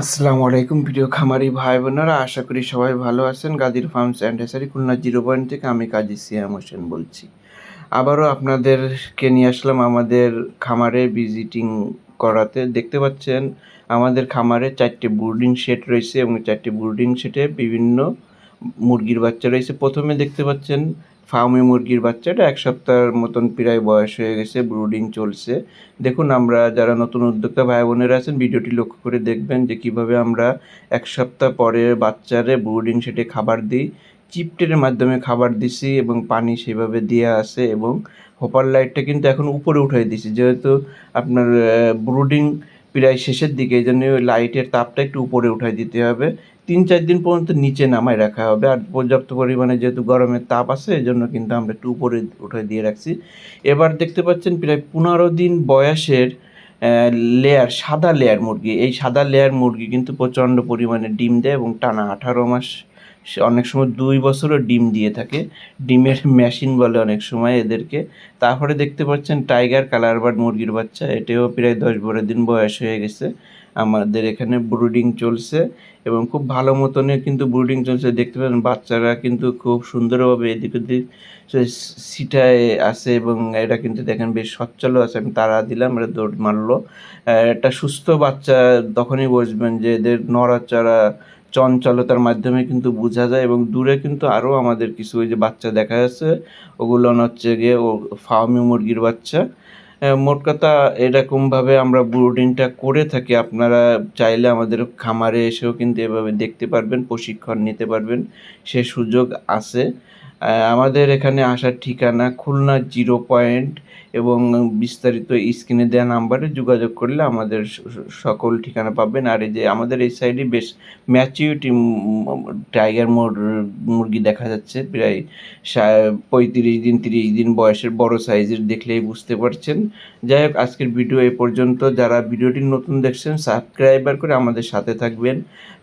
আসসালামু আলাইকুম, প্রিয় খামারি ভাই বোনেরা। আশা করি সবাই ভালো আছেন। গাজীর farms and hatchery Khulna zero point থেকে আমি কাজী সিয়াম হোসেন বলছি। আবারও আপনাদেরকে নিয়ে আসলাম আমাদের খামারে ভিজিটিং করাতে। দেখতে পাচ্ছেন, আমাদের খামারে চারটে ব্রুডিং শেড রয়েছে এবং চারটে ব্রুডিং শেডে বিভিন্ন মুরগির বাচ্চা রয়েছে। প্রথমে দেখতে পাচ্ছেন ফার্মে মুরগির বাচ্চাটা এক সপ্তাহের মতন প্রায় বয়স হয়ে গেছে, ব্রুডিং চলছে। দেখুন, আমরা যারা নতুন উদ্যোক্তা ভাই বোনেরা আছেন, ভিডিওটি লক্ষ্য করে দেখবেন যে কীভাবে আমরা এক সপ্তাহ পরে বাচ্চারে ব্রুডিং সেটে খাবার দিই। চিপটের মাধ্যমে খাবার দিছি এবং পানি সেভাবে দেওয়া আছে এবং হোপার লাইটটা কিন্তু এখন উপরে উঠাই দিছি। যেহেতু আপনার ব্রুডিং প্রায় শেষের দিকে, এই জন্য লাইটের তাপটা একটু উপরে উঠাই দিতে হবে। তিন চার দিন পর্যন্ত নিচে নামায় রাখা হবে। আর পর্যাপ্ত পরিমাণে যেহেতু গরমের তাপ আছে, এই জন্য কিন্তু আমরা একটু উপরে উঠে দিয়ে রাখছি। এবার দেখতে পাচ্ছেন প্রায় পনেরো দিন বয়সের লেয়ার সাদা লেয়ার মুরগি। এই সাদা লেয়ার মুরগি কিন্তু প্রচণ্ড পরিমাণে ডিম দেয় এবং টানা আঠারো মাস সে অনেক সময় দুই বছরও ডিম দিয়ে থাকে। ডিমের মেশিন বলে অনেক সময় এদেরকে। তারপরে দেখতে পাচ্ছেন টাইগার কালার বার্ড মুরগির বাচ্চা, এটাও প্রায় দশ বারো দিন বয়স হয়ে গেছে। আমাদের এখানে ব্রুডিং চলছে এবং খুব ভালো মতনই কিন্তু ব্রুডিং চলছে। দেখতে পাচ্ছেন বাচ্চারা কিন্তু খুব সুন্দরভাবে এদিক ওদিক সিটায় আছে এবং এটা কিন্তু দেখেন বেশ সচ্ছলও আছে। আমি তারা দিলাম এটা দৌড় মারলো। একটা সুস্থ বাচ্চা তখনই বুঝবেন যে এদের নড়াচড়া চঞ্চলতার মাধ্যমে কিন্তু বোঝা যায় এবং দূরে কিন্তু আরও আমাদের কিছু ওই যে বাচ্চা দেখা যাচ্ছে। ওগুলো হচ্ছে গিয়ে ও ফার্মি মুরগির বাচ্চা। মোট কথা এরকমভাবে আমরা ব্রুডিংটা করে থাকি। আপনারা চাইলে আমাদের খামারে এসেও কিন্তু এভাবে দেখতে পারবেন, প্রশিক্ষণ নিতে পারবেন। সে সুযোগ আছে। আমাদের এখানে আসার ঠিকানা খুলনা জিরো পয়েন্ট এবং বিস্তারিত স্ক্রিনে দেওয়া নাম্বারে যোগাযোগ করলে আমাদের সকল ঠিকানা পাবেন। আর এই যে আমাদের এই সাইডে বেশ ম্যাচিউরিটি টাইগার মোর, মুরগি দেখা যাচ্ছে। প্রায় পঁয়ত্রিশ দিন, তিরিশ দিন বয়সের বড় সাইজের দেখলেই বুঝতে পারছেন। যাই হোক, আজকের ভিডিও এ পর্যন্ত। যারা ভিডিওটি নতুন দেখছেন সাবস্ক্রাইবার করে আমাদের সাথে থাকবেন।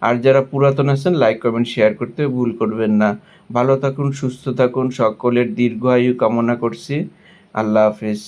আর যারা পুরাতন আছেন লাইক কমেন্ট শেয়ার করতে ভুল করবেন না। ভালো থাকুন, সুস্থ থাকুন। সকলের দীর্ঘ আয়ু কামনা করছি। আল্লাহ হাফিজ